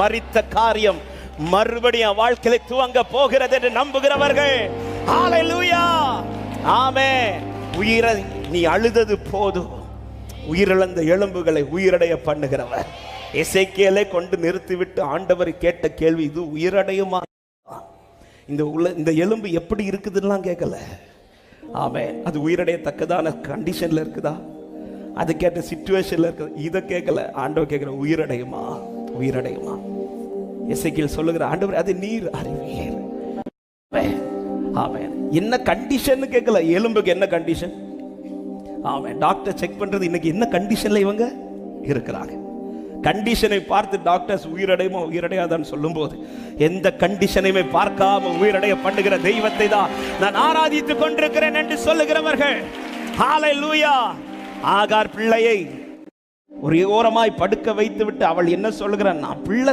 மறித்த காரியம் மறுபடியும் வாழ்க்கையில துவங்க போகிறது என்று நம்புகிறவர்கள். ஆமே உயிரை நீ அழுதது போதும். உயிரிழந்த எலும்புகளை உயிரடைய பண்ணுகிறவர். இசைக்கேலே கொண்டு நிறுத்திவிட்டு ஆண்டவர் கேட்ட கேள்வி இது உயிரடையுமா? இந்த உள்ள இந்த எலும்பு எப்படி இருக்குதுன்னெலாம் கேட்கல. ஆமே அது உயிரடையத்தக்கதான கண்டிஷன்ல இருக்குதா? அது கேட்ட சுச்சுவேஷனில் இருக்குது இதை கேட்கல. ஆண்டவர் கேட்கிற உயிரடையுமா? உயிரடையுமா இசைக்கில் சொல்லுகிற ஆண்டவர் அது நீர் அறிவியர் ஆமாம் என்ன கண்டிஷன் கேட்கல. எலும்புக்கு என்ன கண்டிஷன் ஆமாம் டாக்டர் செக் பண்றது இன்னைக்கு என்ன கண்டிஷன்ல இவங்க இருக்கிறாங்க? கண்டிஷனை பார்த்து டாக்டர்ஸ் உயிரடையுமா உயிரடையாதான்னு சொல்லும்போது எந்த கண்டிஷனையுமே பார்க்காம உயிரடைய பண்ணுகிற தெய்வத்தை தான் நான் ஆராதித்துக் கொண்டிருக்கிறேன் என்று சொல்லுகிறவர்கள். லூயா ஆகார் பிள்ளையை ஒரு ஓரமாய் படுக்க வைத்து விட்டு அவள் என்ன சொல்கிறான் நான் பிள்ளை